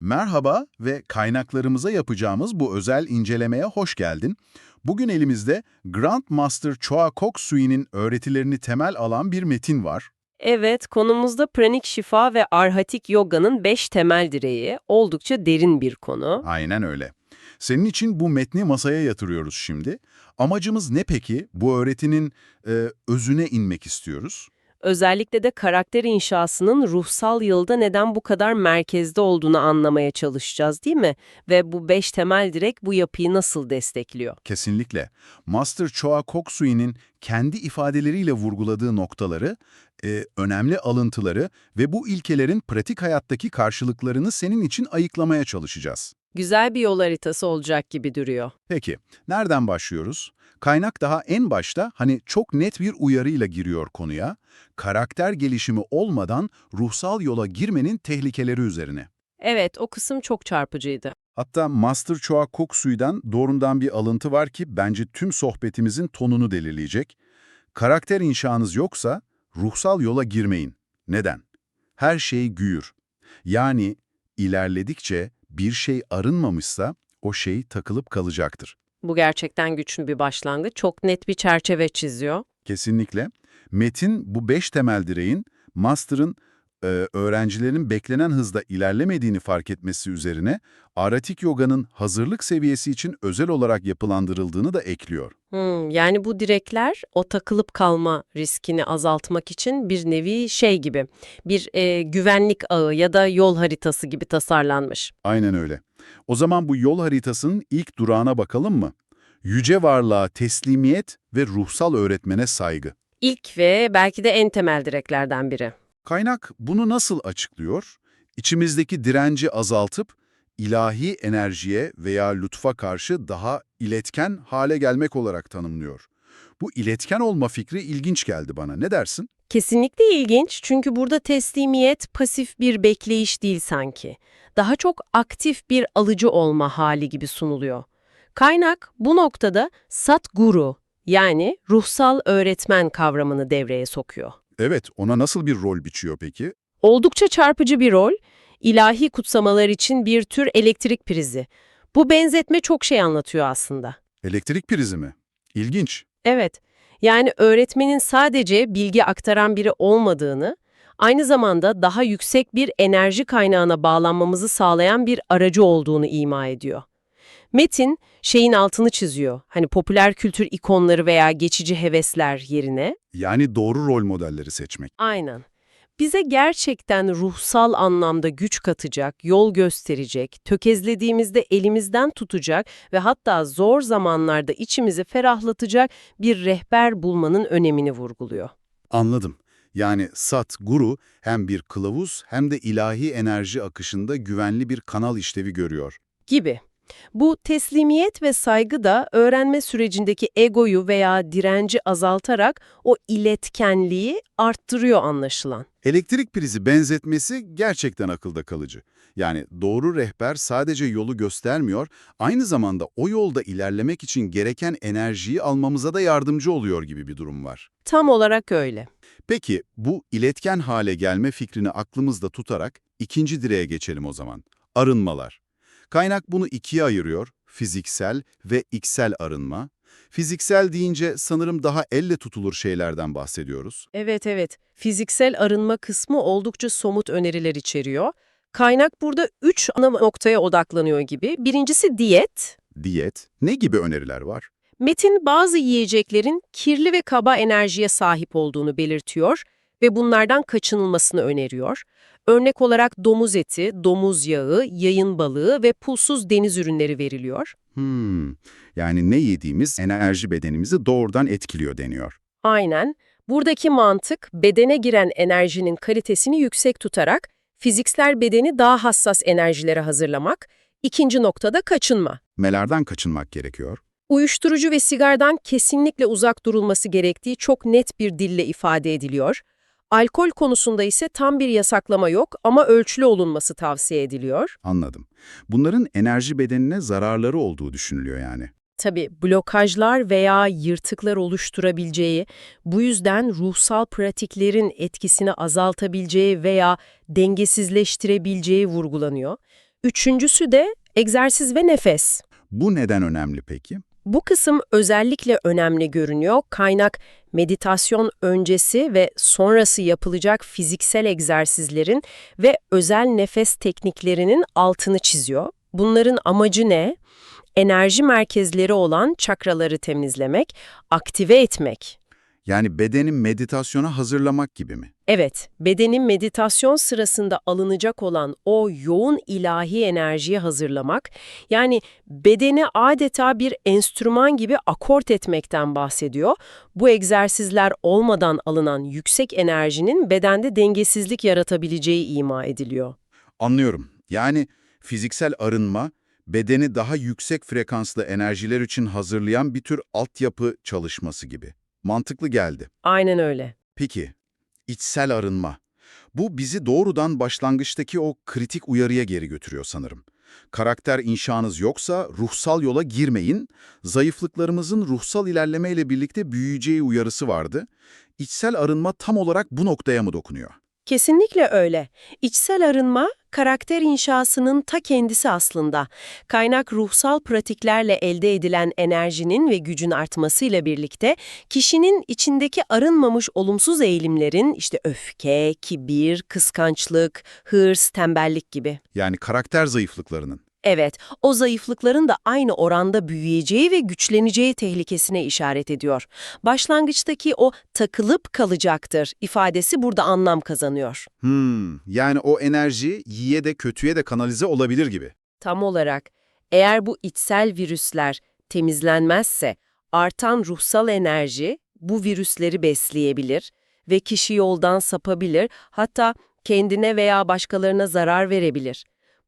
Merhaba ve kaynaklarımıza yapacağımız bu özel incelemeye hoş geldin. Bugün elimizde Grandmaster Choa Kok Sui'nin öğretilerini temel alan bir metin var. Evet, konumuzda pranik şifa ve arhatik yoga'nın beş temel direği. Oldukça derin bir konu. Aynen öyle. Senin için bu metni masaya yatırıyoruz şimdi. Amacımız ne peki? Bu öğretinin e, özüne inmek istiyoruz. Özellikle de karakter inşasının ruhsal yılda neden bu kadar merkezde olduğunu anlamaya çalışacağız değil mi? Ve bu beş temel direk bu yapıyı nasıl destekliyor? Kesinlikle. Master Choa Kok Sui'nin kendi ifadeleriyle vurguladığı noktaları, e, önemli alıntıları ve bu ilkelerin pratik hayattaki karşılıklarını senin için ayıklamaya çalışacağız. Güzel bir yol haritası olacak gibi duruyor. Peki, nereden başlıyoruz? Kaynak daha en başta hani çok net bir uyarıyla giriyor konuya. Karakter gelişimi olmadan ruhsal yola girmenin tehlikeleri üzerine. Evet, o kısım çok çarpıcıydı. Hatta Master Choa Kok Sui'den doğrudan bir alıntı var ki bence tüm sohbetimizin tonunu belirleyecek. Karakter inşanız yoksa ruhsal yola girmeyin. Neden? Her şey güyür. Yani ilerledikçe bir şey arınmamışsa o şey takılıp kalacaktır. Bu gerçekten güçlü bir başlangıç. Çok net bir çerçeve çiziyor. Kesinlikle. Metin bu beş temel direğin Master'ın e, öğrencilerin beklenen hızda ilerlemediğini fark etmesi üzerine Aratik Yoga'nın hazırlık seviyesi için özel olarak yapılandırıldığını da ekliyor. Hmm, yani bu direkler o takılıp kalma riskini azaltmak için bir nevi şey gibi, bir e, güvenlik ağı ya da yol haritası gibi tasarlanmış. Aynen öyle. O zaman bu yol haritasının ilk durağına bakalım mı? Yüce varlığa teslimiyet ve ruhsal öğretmene saygı. İlk ve belki de en temel direklerden biri. Kaynak bunu nasıl açıklıyor? İçimizdeki direnci azaltıp ilahi enerjiye veya lütfa karşı daha iletken hale gelmek olarak tanımlıyor. Bu iletken olma fikri ilginç geldi bana. Ne dersin? Kesinlikle ilginç çünkü burada teslimiyet pasif bir bekleyiş değil sanki. Daha çok aktif bir alıcı olma hali gibi sunuluyor. Kaynak bu noktada Satguru yani ruhsal öğretmen kavramını devreye sokuyor. Evet, ona nasıl bir rol biçiyor peki? Oldukça çarpıcı bir rol, ilahi kutsamalar için bir tür elektrik prizi. Bu benzetme çok şey anlatıyor aslında. Elektrik prizi mi? İlginç. Evet, yani öğretmenin sadece bilgi aktaran biri olmadığını, aynı zamanda daha yüksek bir enerji kaynağına bağlanmamızı sağlayan bir aracı olduğunu ima ediyor. Metin, şeyin altını çiziyor. Hani popüler kültür ikonları veya geçici hevesler yerine Yani doğru rol modelleri seçmek. Aynen. Bize gerçekten ruhsal anlamda güç katacak, yol gösterecek, tökezlediğimizde elimizden tutacak ve hatta zor zamanlarda içimizi ferahlatacak bir rehber bulmanın önemini vurguluyor. Anladım. Yani Sat, Guru hem bir kılavuz hem de ilahi enerji akışında güvenli bir kanal işlevi görüyor. Gibi. Bu teslimiyet ve saygı da öğrenme sürecindeki egoyu veya direnci azaltarak o iletkenliği arttırıyor anlaşılan. Elektrik prizi benzetmesi gerçekten akılda kalıcı. Yani doğru rehber sadece yolu göstermiyor, aynı zamanda o yolda ilerlemek için gereken enerjiyi almamıza da yardımcı oluyor gibi bir durum var. Tam olarak öyle. Peki bu iletken hale gelme fikrini aklımızda tutarak ikinci direğe geçelim o zaman. Arınmalar. Kaynak bunu ikiye ayırıyor, fiziksel ve iksel arınma. Fiziksel deyince sanırım daha elle tutulur şeylerden bahsediyoruz. Evet evet. Fiziksel arınma kısmı oldukça somut öneriler içeriyor. Kaynak burada üç ana noktaya odaklanıyor gibi. Birincisi diyet. Diyet, ne gibi öneriler var? Metin bazı yiyeceklerin kirli ve kaba enerjiye sahip olduğunu belirtiyor ve bunlardan kaçınılmasını öneriyor. Örnek olarak domuz eti, domuz yağı, yayın balığı ve pulsuz deniz ürünleri veriliyor. Hmm, yani ne yediğimiz enerji bedenimizi doğrudan etkiliyor deniyor. Aynen. Buradaki mantık bedene giren enerjinin kalitesini yüksek tutarak fiziksel bedeni daha hassas enerjilere hazırlamak. İkinci noktada kaçınma. Melerden kaçınmak gerekiyor. Uyuşturucu ve sigardan kesinlikle uzak durulması gerektiği çok net bir dille ifade ediliyor. Alkol konusunda ise tam bir yasaklama yok ama ölçülü olunması tavsiye ediliyor. Anladım. Bunların enerji bedenine zararları olduğu düşünülüyor yani. Tabii blokajlar veya yırtıklar oluşturabileceği, bu yüzden ruhsal pratiklerin etkisini azaltabileceği veya dengesizleştirebileceği vurgulanıyor. Üçüncüsü de egzersiz ve nefes. Bu neden önemli peki? Bu kısım özellikle önemli görünüyor. Kaynak meditasyon öncesi ve sonrası yapılacak fiziksel egzersizlerin ve özel nefes tekniklerinin altını çiziyor. Bunların amacı ne? Enerji merkezleri olan çakraları temizlemek, aktive etmek. Yani bedeni meditasyona hazırlamak gibi mi? Evet, bedenin meditasyon sırasında alınacak olan o yoğun ilahi enerjiyi hazırlamak, yani bedeni adeta bir enstrüman gibi akort etmekten bahsediyor. Bu egzersizler olmadan alınan yüksek enerjinin bedende dengesizlik yaratabileceği ima ediliyor. Anlıyorum. Yani fiziksel arınma, bedeni daha yüksek frekanslı enerjiler için hazırlayan bir tür altyapı çalışması gibi. Mantıklı geldi. Aynen öyle. Peki, içsel arınma. Bu bizi doğrudan başlangıçtaki o kritik uyarıya geri götürüyor sanırım. Karakter inşanız yoksa ruhsal yola girmeyin, zayıflıklarımızın ruhsal ilerlemeyle birlikte büyüyeceği uyarısı vardı. İçsel arınma tam olarak bu noktaya mı dokunuyor? Kesinlikle öyle. İçsel arınma, karakter inşasının ta kendisi aslında. Kaynak ruhsal pratiklerle elde edilen enerjinin ve gücün artmasıyla birlikte kişinin içindeki arınmamış olumsuz eğilimlerin işte öfke, kibir, kıskançlık, hırs, tembellik gibi. Yani karakter zayıflıklarının. Evet, o zayıflıkların da aynı oranda büyüyeceği ve güçleneceği tehlikesine işaret ediyor. Başlangıçtaki o takılıp kalacaktır ifadesi burada anlam kazanıyor. Hmm, yani o enerji iyiye de kötüye de kanalize olabilir gibi. Tam olarak eğer bu içsel virüsler temizlenmezse artan ruhsal enerji bu virüsleri besleyebilir ve kişi yoldan sapabilir hatta kendine veya başkalarına zarar verebilir.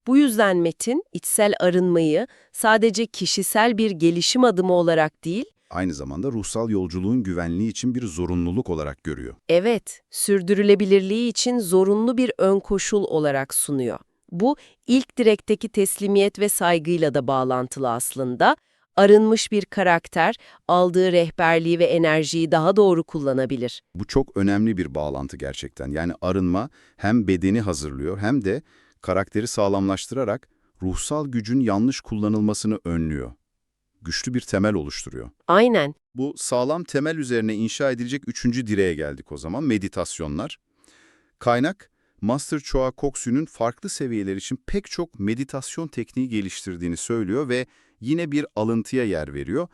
Bu yüzden metin içsel arınmayı sadece kişisel bir gelişim adımı olarak değil, Aynı zamanda ruhsal yolculuğun güvenliği için bir zorunluluk olarak görüyor. evet, sürdürülebilirliği için zorunlu bir ön koşul olarak sunuyor. Bu ilk direkteki teslimiyet ve saygıyla da bağlantılı aslında. Arınmış bir karakter aldığı rehberliği ve enerjiyi daha doğru kullanabilir. Bu çok önemli bir bağlantı gerçekten. Yani arınma hem bedeni hazırlıyor hem de karakteri sağlamlaştırarak ruhsal gücün yanlış kullanılmasını önlüyor. Güçlü bir temel oluşturuyor. Aynen. Bu sağlam temel üzerine inşa edilecek üçüncü direğe geldik o zaman, meditasyonlar. Kaynak, Master Choa Koksu'nun farklı seviyeler için pek çok meditasyon tekniği geliştirdiğini söylüyor ve yine bir alıntıya yer veriyor.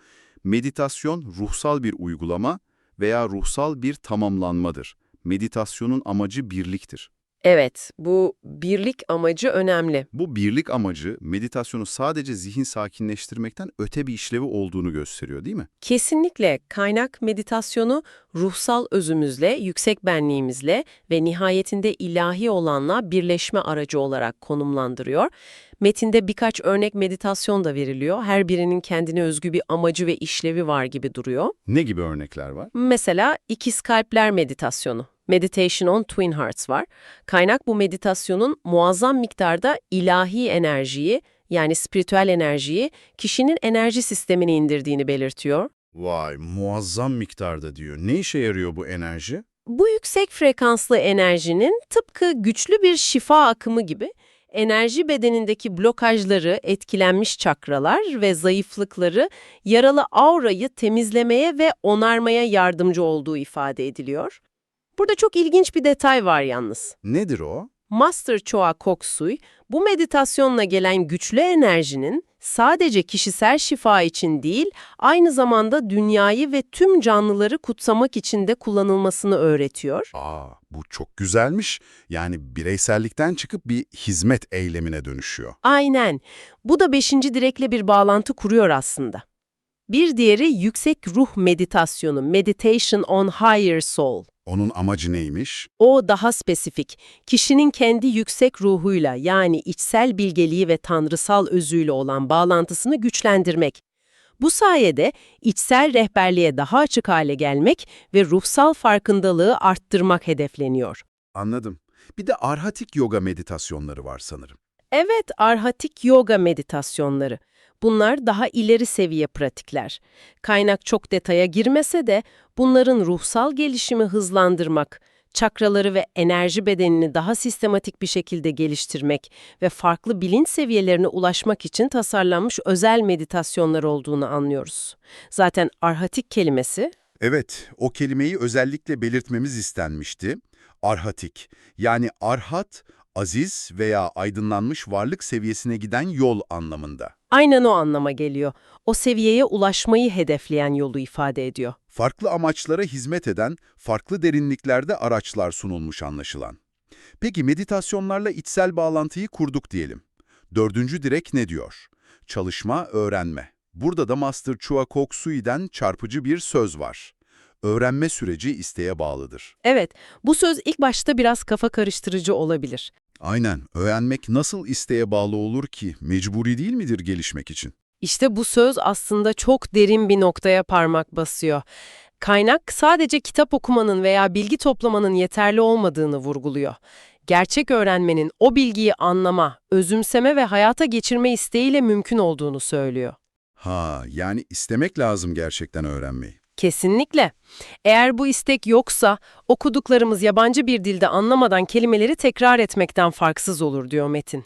Meditasyon ruhsal bir uygulama veya ruhsal bir tamamlanmadır. Meditasyonun amacı birliktir. Evet, bu birlik amacı önemli. Bu birlik amacı meditasyonu sadece zihin sakinleştirmekten öte bir işlevi olduğunu gösteriyor değil mi? Kesinlikle kaynak meditasyonu ruhsal özümüzle, yüksek benliğimizle ve nihayetinde ilahi olanla birleşme aracı olarak konumlandırıyor. Metinde birkaç örnek meditasyon da veriliyor. Her birinin kendine özgü bir amacı ve işlevi var gibi duruyor. Ne gibi örnekler var? Mesela ikiz kalpler meditasyonu. Meditation on Twin Hearts var. Kaynak bu meditasyonun muazzam miktarda ilahi enerjiyi yani spiritüel enerjiyi kişinin enerji sistemine indirdiğini belirtiyor. Vay muazzam miktarda diyor. Ne işe yarıyor bu enerji? Bu yüksek frekanslı enerjinin tıpkı güçlü bir şifa akımı gibi enerji bedenindeki blokajları, etkilenmiş çakralar ve zayıflıkları, yaralı aurayı temizlemeye ve onarmaya yardımcı olduğu ifade ediliyor. Burada çok ilginç bir detay var yalnız. Nedir o? Master Choa Koksui, bu meditasyonla gelen güçlü enerjinin sadece kişisel şifa için değil, aynı zamanda dünyayı ve tüm canlıları kutsamak için de kullanılmasını öğretiyor. Aa, bu çok güzelmiş. Yani bireysellikten çıkıp bir hizmet eylemine dönüşüyor. Aynen. Bu da beşinci direkle bir bağlantı kuruyor aslında. Bir diğeri yüksek ruh meditasyonu, Meditation on Higher Soul. Onun amacı neymiş? O daha spesifik, kişinin kendi yüksek ruhuyla yani içsel bilgeliği ve tanrısal özüyle olan bağlantısını güçlendirmek. Bu sayede içsel rehberliğe daha açık hale gelmek ve ruhsal farkındalığı arttırmak hedefleniyor. Anladım. Bir de arhatik yoga meditasyonları var sanırım. Evet, arhatik yoga meditasyonları. Bunlar daha ileri seviye pratikler. Kaynak çok detaya girmese de bunların ruhsal gelişimi hızlandırmak, çakraları ve enerji bedenini daha sistematik bir şekilde geliştirmek ve farklı bilinç seviyelerine ulaşmak için tasarlanmış özel meditasyonlar olduğunu anlıyoruz. Zaten arhatik kelimesi Evet, o kelimeyi özellikle belirtmemiz istenmişti. Arhatik, yani arhat, aziz veya aydınlanmış varlık seviyesine giden yol anlamında. Aynen o anlama geliyor. O seviyeye ulaşmayı hedefleyen yolu ifade ediyor. Farklı amaçlara hizmet eden, farklı derinliklerde araçlar sunulmuş anlaşılan. Peki meditasyonlarla içsel bağlantıyı kurduk diyelim. Dördüncü direk ne diyor? Çalışma, öğrenme. Burada da Master Chua Kok Sui'den çarpıcı bir söz var. Öğrenme süreci isteğe bağlıdır. Evet, bu söz ilk başta biraz kafa karıştırıcı olabilir. Aynen, öğrenmek nasıl isteğe bağlı olur ki? Mecburi değil midir gelişmek için? İşte bu söz aslında çok derin bir noktaya parmak basıyor. Kaynak sadece kitap okumanın veya bilgi toplamanın yeterli olmadığını vurguluyor. Gerçek öğrenmenin o bilgiyi anlama, özümseme ve hayata geçirme isteğiyle mümkün olduğunu söylüyor. Ha, yani istemek lazım gerçekten öğrenmeyi. Kesinlikle. Eğer bu istek yoksa okuduklarımız yabancı bir dilde anlamadan kelimeleri tekrar etmekten farksız olur diyor Metin.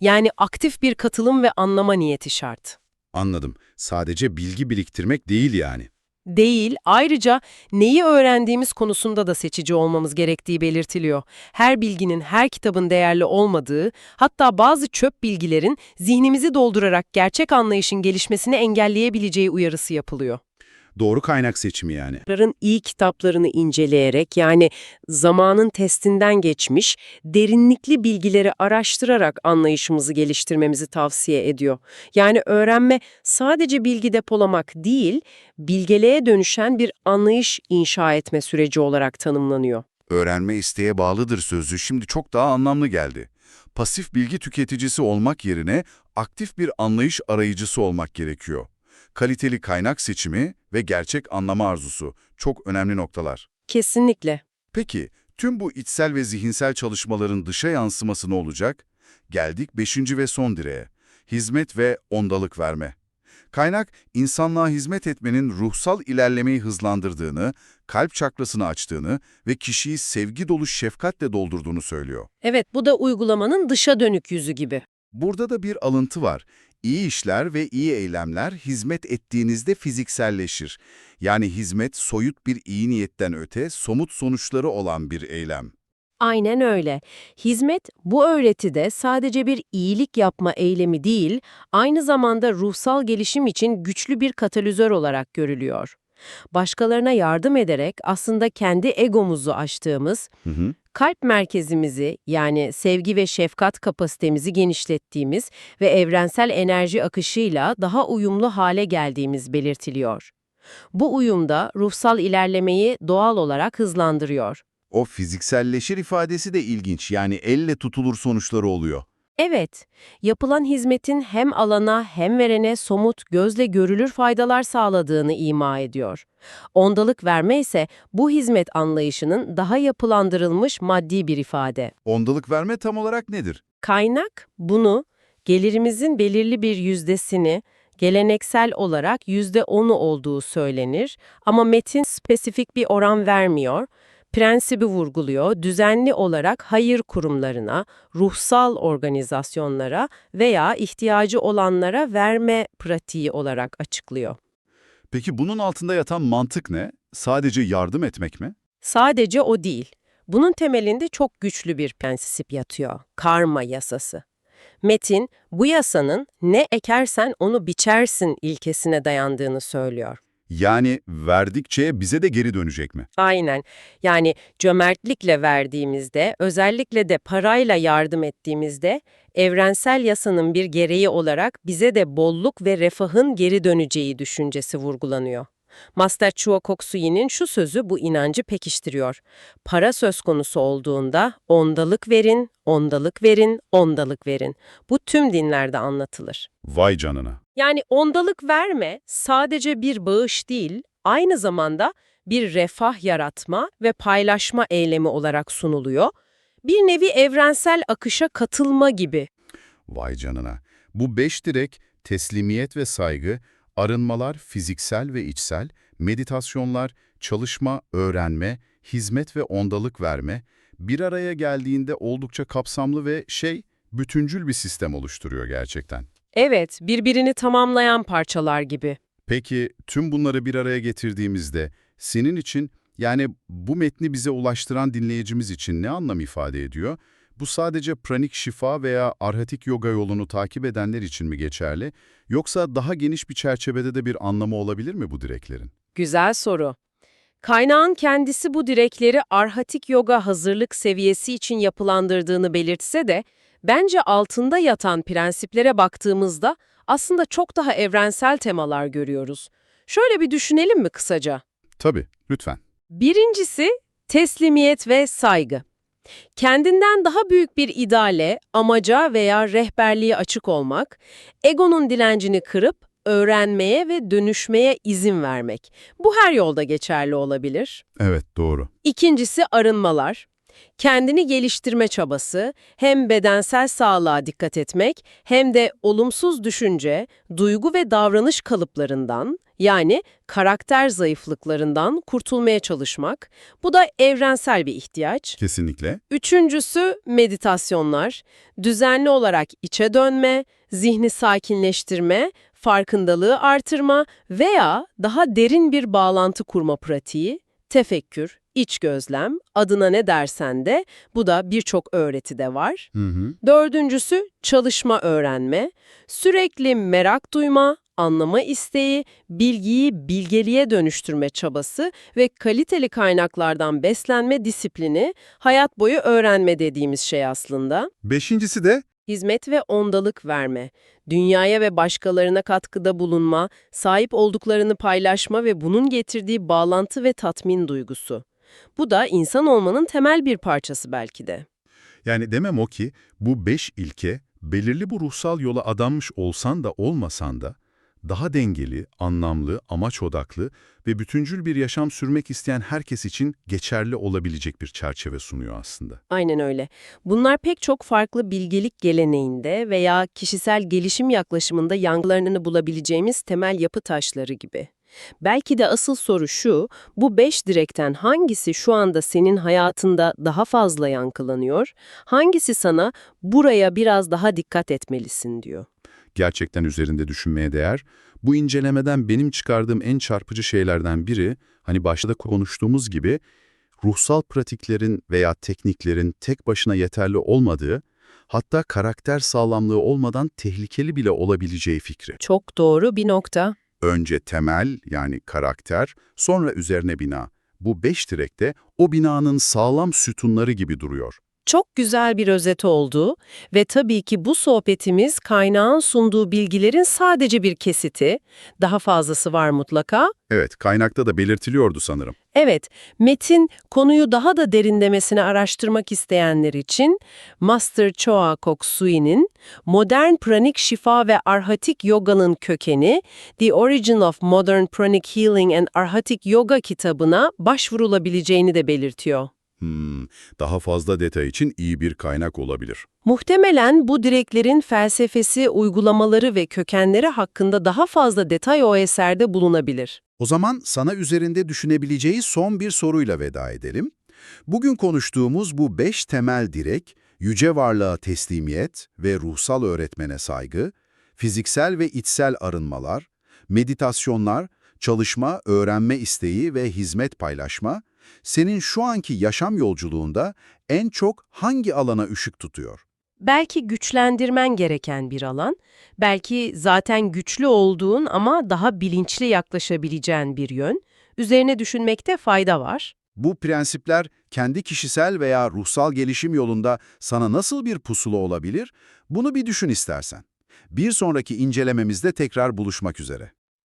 Yani aktif bir katılım ve anlama niyeti şart. Anladım. Sadece bilgi biriktirmek değil yani. Değil, ayrıca neyi öğrendiğimiz konusunda da seçici olmamız gerektiği belirtiliyor. Her bilginin, her kitabın değerli olmadığı, hatta bazı çöp bilgilerin zihnimizi doldurarak gerçek anlayışın gelişmesini engelleyebileceği uyarısı yapılıyor. Doğru kaynak seçimi yani. Kitapların iyi kitaplarını inceleyerek yani zamanın testinden geçmiş, derinlikli bilgileri araştırarak anlayışımızı geliştirmemizi tavsiye ediyor. Yani öğrenme sadece bilgi depolamak değil, bilgeliğe dönüşen bir anlayış inşa etme süreci olarak tanımlanıyor. Öğrenme isteğe bağlıdır sözü şimdi çok daha anlamlı geldi. Pasif bilgi tüketicisi olmak yerine aktif bir anlayış arayıcısı olmak gerekiyor. Kaliteli kaynak seçimi ve gerçek anlama arzusu çok önemli noktalar. Kesinlikle. Peki, tüm bu içsel ve zihinsel çalışmaların dışa yansıması ne olacak? Geldik beşinci ve son direğe. Hizmet ve ondalık verme. Kaynak, insanlığa hizmet etmenin ruhsal ilerlemeyi hızlandırdığını, kalp çakrasını açtığını ve kişiyi sevgi dolu şefkatle doldurduğunu söylüyor. Evet, bu da uygulamanın dışa dönük yüzü gibi. Burada da bir alıntı var. İyi işler ve iyi eylemler hizmet ettiğinizde fizikselleşir. Yani hizmet soyut bir iyi niyetten öte somut sonuçları olan bir eylem. Aynen öyle. Hizmet bu öğretide sadece bir iyilik yapma eylemi değil, aynı zamanda ruhsal gelişim için güçlü bir katalizör olarak görülüyor. Başkalarına yardım ederek aslında kendi egomuzu aştığımız, Hı hı. Kalp merkezimizi yani sevgi ve şefkat kapasitemizi genişlettiğimiz ve evrensel enerji akışıyla daha uyumlu hale geldiğimiz belirtiliyor. Bu uyumda ruhsal ilerlemeyi doğal olarak hızlandırıyor. O fizikselleşir ifadesi de ilginç. Yani elle tutulur sonuçları oluyor. Evet, yapılan hizmetin hem alana hem verene somut, gözle görülür faydalar sağladığını ima ediyor. Ondalık verme ise bu hizmet anlayışının daha yapılandırılmış maddi bir ifade. Ondalık verme tam olarak nedir? Kaynak bunu gelirimizin belirli bir yüzdesini geleneksel olarak yüzde onu olduğu söylenir ama metin spesifik bir oran vermiyor. Prensibi vurguluyor, düzenli olarak hayır kurumlarına, ruhsal organizasyonlara veya ihtiyacı olanlara verme pratiği olarak açıklıyor. Peki bunun altında yatan mantık ne? Sadece yardım etmek mi? Sadece o değil. Bunun temelinde çok güçlü bir prensip yatıyor. Karma yasası. Metin, bu yasanın ne ekersen onu biçersin ilkesine dayandığını söylüyor. Yani verdikçe bize de geri dönecek mi? Aynen. Yani cömertlikle verdiğimizde, özellikle de parayla yardım ettiğimizde, evrensel yasanın bir gereği olarak bize de bolluk ve refahın geri döneceği düşüncesi vurgulanıyor. Master Chuo Koksui'nin şu sözü bu inancı pekiştiriyor. Para söz konusu olduğunda ondalık verin, ondalık verin, ondalık verin. Bu tüm dinlerde anlatılır. Vay canına. Yani ondalık verme sadece bir bağış değil, aynı zamanda bir refah yaratma ve paylaşma eylemi olarak sunuluyor. Bir nevi evrensel akışa katılma gibi. Vay canına. Bu beş direk, teslimiyet ve saygı, arınmalar fiziksel ve içsel, meditasyonlar, çalışma, öğrenme, hizmet ve ondalık verme bir araya geldiğinde oldukça kapsamlı ve şey, bütüncül bir sistem oluşturuyor gerçekten. Evet, birbirini tamamlayan parçalar gibi. Peki tüm bunları bir araya getirdiğimizde senin için yani bu metni bize ulaştıran dinleyicimiz için ne anlam ifade ediyor? Bu sadece pranik şifa veya arhatik yoga yolunu takip edenler için mi geçerli? Yoksa daha geniş bir çerçevede de bir anlamı olabilir mi bu direklerin? Güzel soru. Kaynağın kendisi bu direkleri arhatik yoga hazırlık seviyesi için yapılandırdığını belirtse de, bence altında yatan prensiplere baktığımızda aslında çok daha evrensel temalar görüyoruz. Şöyle bir düşünelim mi kısaca? Tabii, lütfen. Birincisi teslimiyet ve saygı. Kendinden daha büyük bir ideale, amaca veya rehberliğe açık olmak, egonun dilencini kırıp öğrenmeye ve dönüşmeye izin vermek. Bu her yolda geçerli olabilir. Evet, doğru. İkincisi arınmalar. Kendini geliştirme çabası, hem bedensel sağlığa dikkat etmek hem de olumsuz düşünce, duygu ve davranış kalıplarından yani karakter zayıflıklarından kurtulmaya çalışmak. Bu da evrensel bir ihtiyaç. Kesinlikle. Üçüncüsü meditasyonlar. Düzenli olarak içe dönme, zihni sakinleştirme, farkındalığı artırma veya daha derin bir bağlantı kurma pratiği, tefekkür, iç gözlem, adına ne dersen de bu da birçok öğretide var. Hı hı. Dördüncüsü çalışma öğrenme, sürekli merak duyma, anlama isteği, bilgiyi bilgeliğe dönüştürme çabası ve kaliteli kaynaklardan beslenme disiplini hayat boyu öğrenme dediğimiz şey aslında. Beşincisi de Hizmet ve ondalık verme, dünyaya ve başkalarına katkıda bulunma, sahip olduklarını paylaşma ve bunun getirdiği bağlantı ve tatmin duygusu. Bu da insan olmanın temel bir parçası belki de. Yani demem o ki bu beş ilke belirli bu ruhsal yola adanmış olsan da olmasan da daha dengeli, anlamlı, amaç odaklı ve bütüncül bir yaşam sürmek isteyen herkes için geçerli olabilecek bir çerçeve sunuyor aslında. Aynen öyle. Bunlar pek çok farklı bilgelik geleneğinde veya kişisel gelişim yaklaşımında yankılarını bulabileceğimiz temel yapı taşları gibi. Belki de asıl soru şu, bu beş direkten hangisi şu anda senin hayatında daha fazla yankılanıyor, hangisi sana buraya biraz daha dikkat etmelisin diyor. Gerçekten üzerinde düşünmeye değer. Bu incelemeden benim çıkardığım en çarpıcı şeylerden biri, hani başta konuştuğumuz gibi, ruhsal pratiklerin veya tekniklerin tek başına yeterli olmadığı, hatta karakter sağlamlığı olmadan tehlikeli bile olabileceği fikri. Çok doğru bir nokta. Önce temel yani karakter, sonra üzerine bina. Bu beş direkte o binanın sağlam sütunları gibi duruyor. Çok güzel bir özet oldu ve tabii ki bu sohbetimiz kaynağın sunduğu bilgilerin sadece bir kesiti. Daha fazlası var mutlaka. Evet, kaynakta da belirtiliyordu sanırım. Evet, Metin konuyu daha da derinlemesine araştırmak isteyenler için Master Choa Kok Sui'nin Modern Pranik Şifa ve Arhatik Yoga'nın Kökeni, The Origin of Modern Pranic Healing and Arhatik Yoga kitabına başvurulabileceğini de belirtiyor. Hmm, daha fazla detay için iyi bir kaynak olabilir. Muhtemelen bu direklerin felsefesi, uygulamaları ve kökenleri hakkında daha fazla detay o eserde bulunabilir. O zaman sana üzerinde düşünebileceği son bir soruyla veda edelim. Bugün konuştuğumuz bu beş temel direk, yüce varlığa teslimiyet ve ruhsal öğretmene saygı, fiziksel ve içsel arınmalar, meditasyonlar, çalışma, öğrenme isteği ve hizmet paylaşma, senin şu anki yaşam yolculuğunda en çok hangi alana ışık tutuyor? Belki güçlendirmen gereken bir alan, belki zaten güçlü olduğun ama daha bilinçli yaklaşabileceğin bir yön, üzerine düşünmekte fayda var. Bu prensipler kendi kişisel veya ruhsal gelişim yolunda sana nasıl bir pusula olabilir? Bunu bir düşün istersen. Bir sonraki incelememizde tekrar buluşmak üzere.